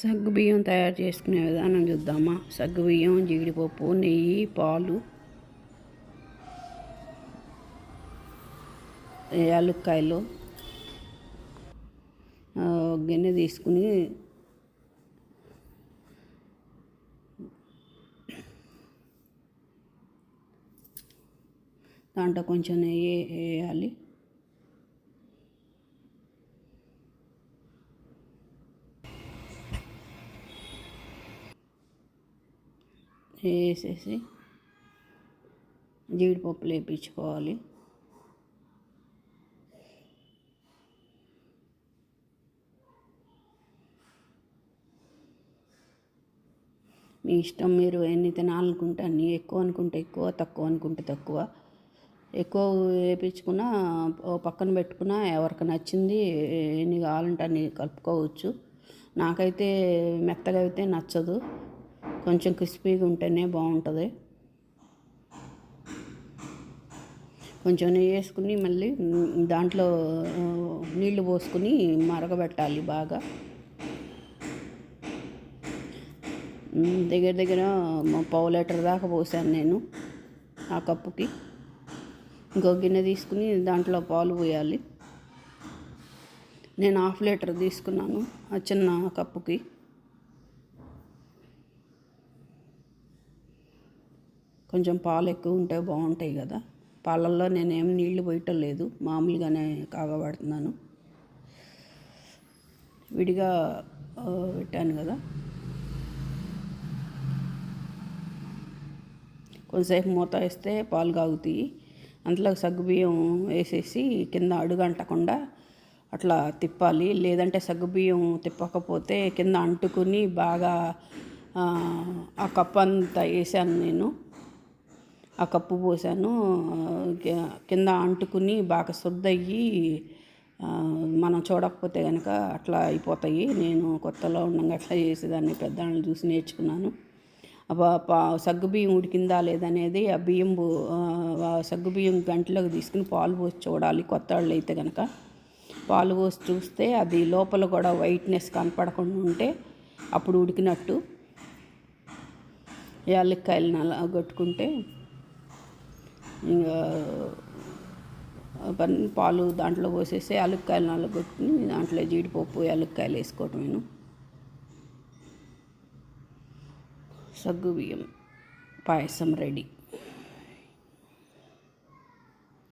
సగ్గు బియ్యం తయారు చేసుకునే విధానం చూద్దామా? సగ్గు బియ్యం జీడిపప్పు నెయ్యి పాలు. యాలుక్కాయలు. గిన్నె తీసుకుని దాంట్లో కొంచెం నెయ్యి వేయాలి. వేసేసి జీడిపప్పులు వేయించుకోవాలి మీ ఇష్టం మీరు ఎన్ని తినాలనుకుంటే అన్ని ఎక్కువ అనుకుంటే ఎక్కువ తక్కువ అనుకుంటే తక్కువ. ఎక్కువ వేయించుకున్నా ఓ పక్కన పెట్టుకున్నా ఎవరికి నచ్చింది ఎన్ని కావాలంటే అన్ని కలుపుకోవచ్చు. నాకైతే మెత్తగా అయితే నచ్చదు. కొంచెం క్రిస్పీగా ఉంటేనే బాగుంటుంది. కొంచెం నెయ్యి వేసుకుని మళ్ళీ దాంట్లో నీళ్ళు పోసుకుని మరగబెట్టాలి బాగా. దగ్గర దగ్గర పావు లీటర్ దాకా పోసాను నేను ఆ కప్పుకి. ఇంకో గిన్నె తీసుకుని దాంట్లో పాలు పోయాలి. నేను హాఫ్ లీటర్ తీసుకున్నాను ఆ చిన్న కప్పుకి. కొంచెం పాలు ఎక్కువ ఉంటే బాగుంటాయి కదా. పాలల్లో నేనేం నీళ్ళు పోయటం లేదు. మామూలుగానే కాగబడుతున్నాను. విడిగా పెట్టాను కదా. కొంతసేపు మూత వేస్తే పాలు కాగుతాయి. అంతలో సగ్గుబియ్యం వేసేసి కింద అడుగంటకుండా అట్లా తిప్పాలి. లేదంటే సగ్గుబియ్యం తిప్పకపోతే కింద అంటుకుని బాగా ఆ, కప్ అంతా వేసాను నేను. ఆ కప్పు పోసాను. కింద అంటుకుని బాగా శుద్ధయ్యి మనం చూడకపోతే కనుక అట్లా అయిపోతాయి. నేను కొత్తలో ఉండగా అట్లా చేసేదాన్ని పెద్దవాళ్ళని చూసి నేర్చుకున్నాను. సగ్గు పా సగ్గుబియ్యం ఉడికిందా లేదనేది ఆ బియ్యం సగ్గు బియ్యం సగ్గుబియ్యం గంటలోకి తీసుకుని పాలు పోసి చూడాలి కొత్త వాళ్ళు అయితే కనుక పాలు పోసి చూస్తే అది లోపల కూడా వైట్నెస్ కనపడకుండా ఉంటే అప్పుడు ఉడికినట్టు. యాలక్కాయలను అలా కొట్టుకుంటే ఇంకా అవన్నీ పాలు దాంట్లో పోసేసి అలుక్కాయలు నలగొట్టుకుని దాంట్లో జీడిపప్పు యాలక్కాయలు వేసుకోవటం నేను. సగ్గు బియ్యం పాయసం రెడీ.